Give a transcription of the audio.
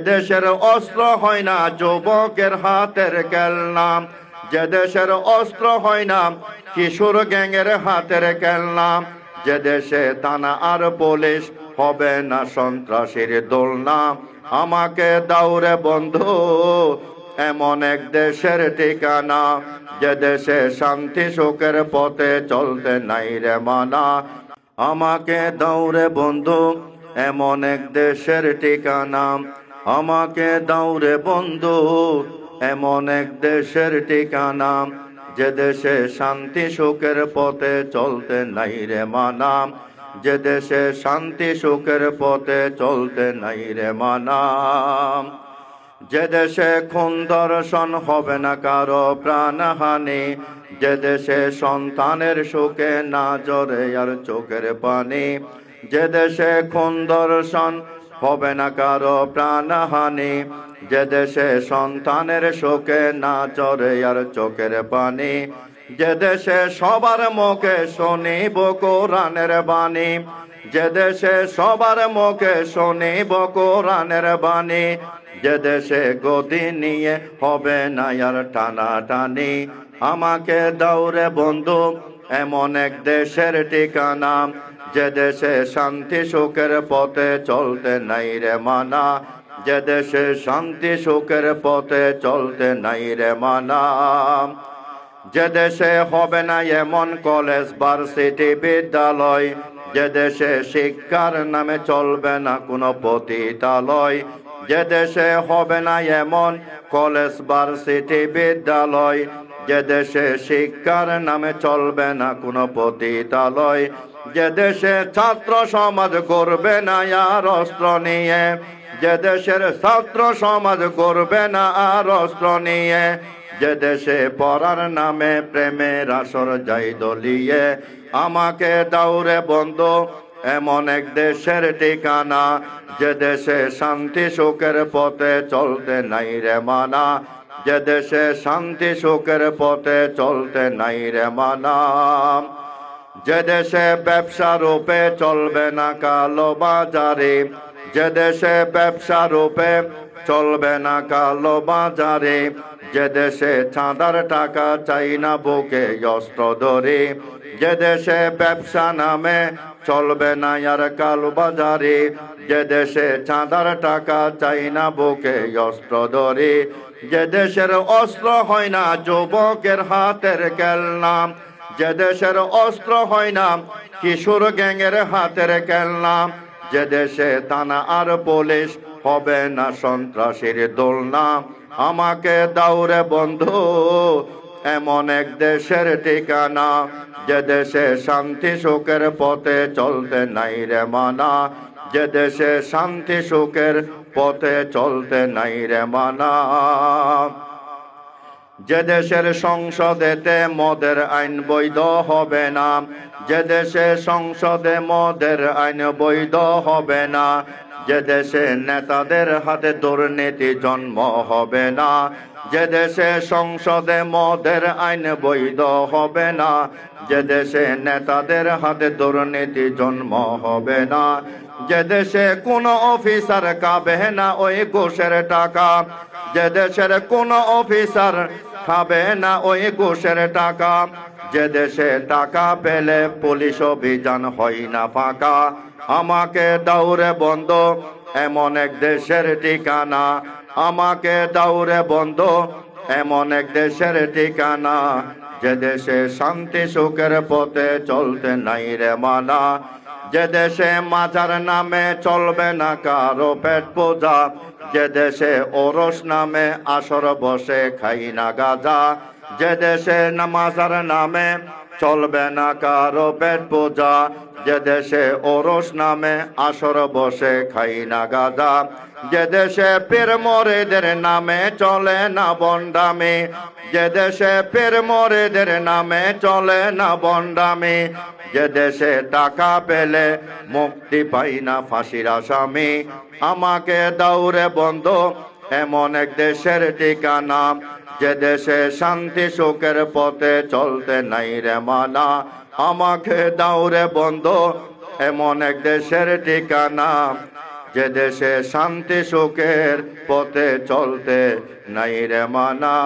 দেশের অস্ত্র হয় না, যুবকের হাতের খেলনা। যে দেশের অস্ত্র হয় না, কিশোর গ্যাংয়ের হাতের খেলনা। যে দেশে থানা আর পুলিশ হবে না সন্ত্রাসীর দোলনা। আমাকে দাউরে বন্ধু, এমন এক দেশের ঠিকানা। যে দেশে শান্তি সুখের পথে চলতে নাই রে মানা। আমাকে দৌড়ে বন্ধু, এমন এক দেশের ঠিকানা। আমাকে দৌড়ে বন্ধু, এমন এক দেশের ঠিকানা। যে দেশে শান্তি সুখের পথে চলতে নাই রে মানা। যে দেশে শান্তি সুখের পথে চলতে নাই রে মানা। যে দেশে খুন দর্শন হবে না কারও প্রাণহানি। যে দেশে সন্তানের সুখে না জরে আর চোখের পানি। যে দেশে খুন দর্শন হবে না কারও প্রাণহানি। যে দেশে সন্তানের সুখে না জরে আর চোখের পানি, যে দেশে সবার মুখে শুনিব কোরআনের বাণী, যে দেশে সবার মুখে শুনিব কোরআনের বাণী, যে দেশে গদি নিয়ে হবে না আর টানা টানি আমাকে দৌড়ে বন্ধু, এমন এক দেশের ঠিকানা যে দেশে শান্তি সুখের পথে চলতে নাই রে মানা, যে দেশে শান্তি সুখের পথে চলতে নাই রে মানা। যে দেশে হবে না এমন কলেজ, ভার্সিটি, বিদ্যালয়, যে দেশে শিক্ষার নামে চলবে না কোনো পতিতালয়। যে দেশে হবে না এমন কলেজ, ভার্সিটি, বিদ্যালয়, যে দেশে শিক্ষার নামে চলবে না কোনো পতিতালয়। যে দেশে ছাত্র সমাজ করবে না আর অস্ত্র নিয়ে, যে দেশের ছাত্র সমাজ করবে না আর অস্ত্র নিয়ে, যে দেশে পড়ার নামে প্রেমের আসর যাই দলিয়ে, আমাকে দাউরে বন্ধু, এমন এক দেশের ঠিকানা, যে দেশে শান্তি সুখের পথে চলতে নাই রে মানা, যে দেশে শান্তি সুখের পথে চলতে নাই রে মানা। যে দেশে ব্যবসা রূপে চলবে না কালো বাজারে, যে দেশে ব্যবসা রূপে চলবে না কালো বাজারে, যে দেশে চাঁদার টাকা চাই না বুকে অস্ত্র ধরে, যে দেশে ব্যবসা নামে চলবে না আর কালো বাজারে, যে দেশে চাঁদার টাকা চাই না বুকে অস্ত্র ধরে, যে দেশের অস্ত্র হয় না যুবকের হাতের খেলনা যে দেশের অস্ত্র হয় না, কিশোর গ্যাংয়ের হাতের খেলনা। যে দেশে থানা আর পুলিশ হবে না সন্ত্রাসীর দোলনা। আমাকে দাউরে বন্ধু, এমন এক দেশের ঠিকানা। যে দেশে শান্তি সুখের পথে চলতে নাই রে মানা। যে দেশে শান্তি সুখের পথে চলতে নাই রে মানা। যে দেশের সংসদেতে মদের আইন বৈধ হবে না, যে দেশে সংসদে মদের আইন বৈধ হবে না, যে দেশে নেতাদের হাতে দুর্নীতি জন্ম হবে না, যে দেশে সংসদে মদের আইন বৈধ হবে না, যে দেশে নেতাদের হাতে দুর্নীতি জন্ম হবে না, যে দেশে কোন অফিসার কাবে না ওই ঘুষের টাকা, যে দেশের কোন অফিসার খাবে না ওই ঘুষের টাকা। যে দেশে টাকা পেলে পুলিশ অভিযান হয় না ফাঁকা। আমাকে দাউরে বন্ধ, এমন এক দেশের ঠিকানা। আমাকে দাউরে বন্ধ, এমন এক দেশের ঠিকানা। যে দেশে শান্তি সুখের পথে চলতে নাই রে মানা। যে দেশে মাজার নামে চলবে না কারও পেট পূজা। যে দেশে ওরস নামে আসর বসে খাই না গাজা, যে দেশে নামাজার নামে চলবে না কারও পেট পূজা যে দেশে ওরস নামে আসর বসে খাই না গাদা যে দেশে পীর মরেদের নামে চলে না বন্ডামি, যে দেশে পীর মরেদের নামে চলে না বন্ডামি, যে দেশে টাকা পেলে মুক্তি পাই না ফাঁসির আসামি। আমাকে দাউরে বন্ধ, এমন এক দেশের ঠিকানা, যে দেশে শান্তি সুখের পথে চলতে নাই রে মানা। আমাকে দাউরে বন্ধ। এমন এক দেশের ঠিকানা, যে দেশে শান্তি সুখের পথে চলতে নাই রে মানা।